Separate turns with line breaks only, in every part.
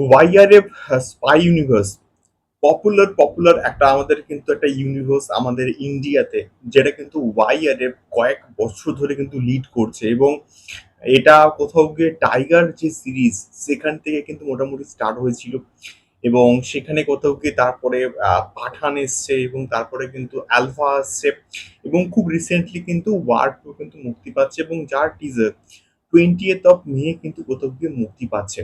YRF spy universe popular popular একটা আমাদের কিন্তু একটা ইউনিভার্স আমাদের ইন্ডিয়াতে যেটা কিন্তু ওয়াইআরএফ কয়েক বছর ধরে কিন্তু লিড করছে এবং এটা কোথাও গিয়ে টাইগার যে সিরিজ সেখান থেকে কিন্তু মোটামুটি স্টার্ট হয়েছিল। এবং সেখানে কোথাও গিয়ে তারপরে পাঠান এসছে এবং তারপরে কিন্তু অ্যালফা আসছে এবং খুব রিসেন্টলি কিন্তু ওয়ার টু কিন্তু মুক্তি পাচ্ছে এবং যার টিজার টোয়েন্টিয়েথ অফ মে কিন্তু কোথাও গিয়ে মুক্তি পাচ্ছে।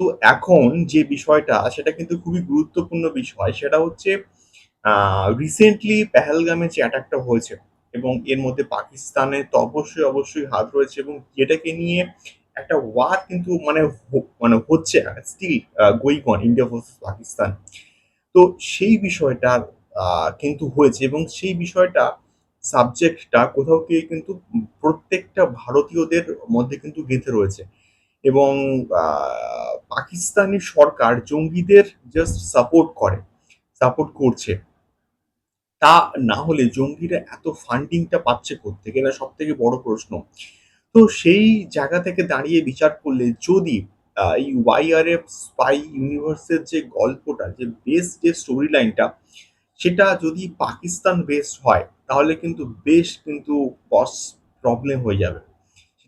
তো এখন যে বিষয়টা, সেটা কিন্তু খুবই গুরুত্বপূর্ণ বিষয়। সেটা হচ্ছে রিসেন্টলি পেহেলগামে যে অ্যাটাকটা হয়েছে এবং এর মধ্যে পাকিস্তানের তো অবশ্যই অবশ্যই হাত রয়েছে এবং যেটাকে নিয়ে একটা ওয়ার কিন্তু মানে মানে হচ্ছে still going India versus Pakistan. তো সেই বিষয়টা কিন্তু হয়েছে এবং সেই বিষয়টা সাবজেক্টটা কোথাও গিয়ে কিন্তু প্রত্যেকটা ভারতীয়দের মধ্যে কিন্তু গেঁথে রয়েছে। এবং পাকিস্তানি সরকার জঙ্গিদের জাস্ট সাপোর্ট করে সাপোর্ট করছে। তা না হলে জঙ্গিরা এত ফান্ডিংটা পাচ্ছে কোত্থেকে? না সব থেকে বড় প্রশ্ন। তো সেই জায়গা থেকে দাঁড়িয়ে বিচার করলে যদি এই ওয়াইআরএফ স্পাই ইউনিভার্সের যে গল্পটা, যে বেস যে স্টোরি লাইনটা সেটা যদি পাকিস্তান বেস হয়, তাহলে কিন্তু বেশ কিন্তু বস প্রবলেম হয়ে যাবে।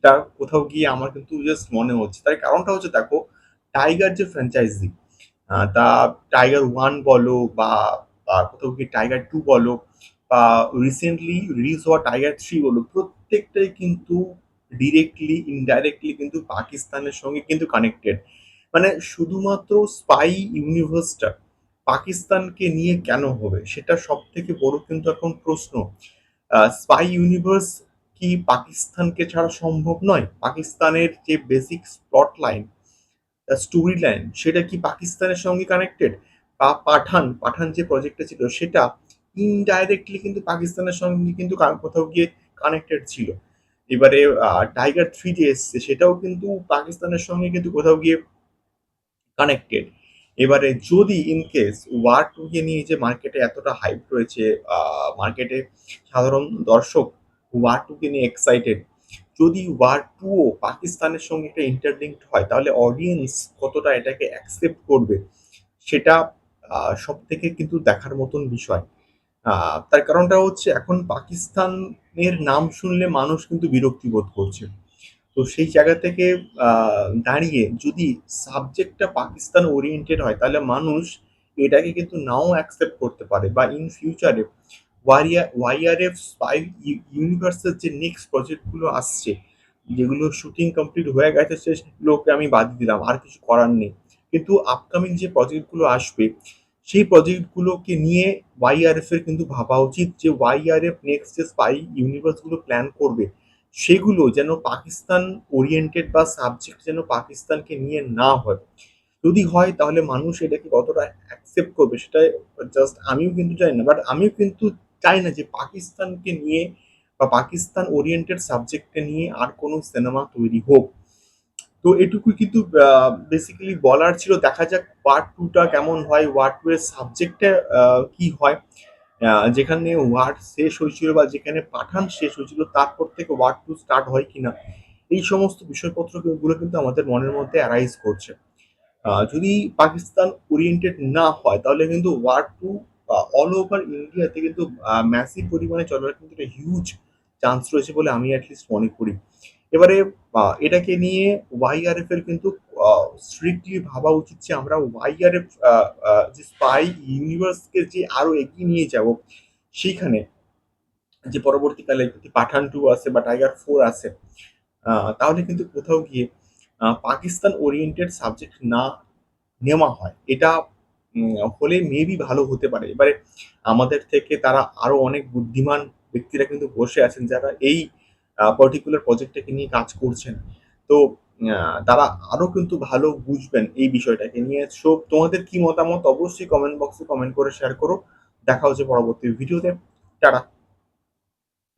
সেটা কোথাও গিয়ে আমার কিন্তু জাস্ট মনে হচ্ছে। তার কারণটা হচ্ছে, দেখো টাইগার যে ফ্র্যাঞ্চাইজি তা টাইগার ওয়ান বলো বা কোথাও গিয়ে টাইগার টু বলো বা রিসেন্টলি রিলিজ হওয়া টাইগার থ্রি বলো, প্রত্যেকটাই কিন্তু ডিরেক্টলি ইনডাইরেক্টলি কিন্তু পাকিস্তানের সঙ্গে কিন্তু কানেক্টেড মানে শুধুমাত্র স্পাই ইউনিভার্সটা পাকিস্তানকে নিয়ে কেন হবে? সেটা সব থেকে বড় কিন্তু এখন প্রশ্ন। স্পাই ইউনিভার্স কি পাকিস্তানকে ছাড়া সম্ভব নয়? পাকিস্তানের যে basic plot line story line সেটা কি পাকিস্তানের সঙ্গে কানেক্টেড বা পাঠান পাঠান যে প্রজেক্টটা ছিল, সেটা ইনডাইরেক্টলি কিন্তু পাকিস্তানের সঙ্গে কিন্তু কোথাও গিয়ে কানেক্টেড ছিল। এবারে টাইগার থ্রি যে এসছে, সেটাও কিন্তু পাকিস্তানের সঙ্গে কিন্তু কোথাও গিয়ে কানেক্টেড এবারে যদি ইন কেস ওয়ার টু কে নিয়ে যে মার্কেটে এতটা হাইপ রয়েছে মার্কেটে সাধারণ দর্শক ওয়ার টু কে নিয়ে এক্সাইটেড যদি ওয়ার টু ও পাকিস্তানের সঙ্গে একটা ইন্টারলিঙ্কড হয়, তাহলে অডিয়েন্স কতটা এটাকে অ্যাকসেপ্ট করবে, সেটা সব থেকে কিন্তু দেখার মতন বিষয়। তার কারণটা হচ্ছে এখন পাকিস্তানের নাম শুনলে মানুষ কিন্তু বিরক্তি বোধ করছে। তো সেই জায়গা থেকে দাঁড়িয়ে যদি সাবজেক্টটা পাকিস্তান ওরিয়েন্টেড হয়, তাহলে মানুষ এটাকে কিন্তু নাও অ্যাকসেপ্ট করতে পারে বা ইন ফিউচারে ওয়াইআরএফ স্পাই ইউনিভার্সের যে নেক্সট প্রজেক্টগুলো আসছে, যেগুলো শুটিং কমপ্লিট হয়ে গেছে সেগুলোকে আমি বাদ দিলাম, আর কিছু করার নেই। কিন্তু আপকামিং যে প্রজেক্টগুলো আসবে, সেই প্রজেক্টগুলোকে নিয়ে ওয়াইআরএফ এর কিন্তু ভাবা উচিত যে ওয়াইআরএফ নেক্সট যে স্পাই ইউনিভার্সগুলো প্ল্যান করবে, সেগুলো যেন পাকিস্তান ওরিয়েন্টেড বা সাবজেক্ট যেন পাকিস্তানকে নিয়ে না হয়। যদি হয়, তাহলে মানুষ এটাকে কতটা অ্যাকসেপ্ট করবে সেটা জাস্ট আমিও কিন্তু চাই না বাট আমিও কিন্তু চাই না যে পাকিস্তানকে নিয়ে বা পাকিস্তান ওরিয়েন্টেড সাবজেক্টকে নিয়ে আর কোনো সিনেমা তৈরি হোক। তো এটুকুই কিন্তু বেসিক্যালি বলার ছিল, দেখা যাক পার্ট টুটা কেমন হয় ওয়ার্ড টু এর সাবজেক্টে কি হয়। যেখানে ওয়ার্ড শেষ হয়েছিল বা যেখানে পাঠান শেষ হয়েছিল, তারপর থেকে ওয়ার্ড টু স্টার্ট হয় কিনা, এই সমস্ত বিষয়পত্রগুলো কিন্তু আমাদের মনের মধ্যে অ্যারাইজ করছে। যদি পাকিস্তান ওরিয়েন্টেড না হয়, তাহলে কিন্তু ওয়ার টু অল ওভার ইন্ডিয়াতে কিন্তু ম্যাসিভ পরিমাণে চলার কিন্তু একটা হিউজ চান্স রয়েছে বলে আমি অ্যাটলিস্ট মনে করি। এবারে এটাকে নিয়ে ওয়াইআরএফ এর কিন্তু স্ট্রিক্টলি ভাবা উচিত যে আমরা ওয়াইআরএফ যে স্পাই ইউনিভার্সকে যে আরও এগিয়ে নিয়ে যাব সেইখানে যে পরবর্তীকালে পাঠান টু আছে বা টাইগার ফোর আহ, তাহলে কিন্তু কোথাও গিয়ে পাকিস্তান ওরিয়েন্টেড সাবজেক্ট না নেওয়া হয়। এটা হলে মেবি ভালো হতে পারে। এবারে আমাদের থেকে তারা আরও অনেক বুদ্ধিমান ব্যক্তিরা কিন্তু বসে আছেন যারা এই পার্টিকুলার প্রজেক্টটাকে নিয়ে কাজ করছেন। তো তারা আরও কিন্তু ভালো বুঝবেন এই বিষয়টাকে নিয়ে। সো তোমাদের কি মতামত? অবশ্যই কমেন্ট বক্সে কমেন্ট করে শেয়ার করো। দেখা হচ্ছে পরবর্তী ভিডিওতে টাটা।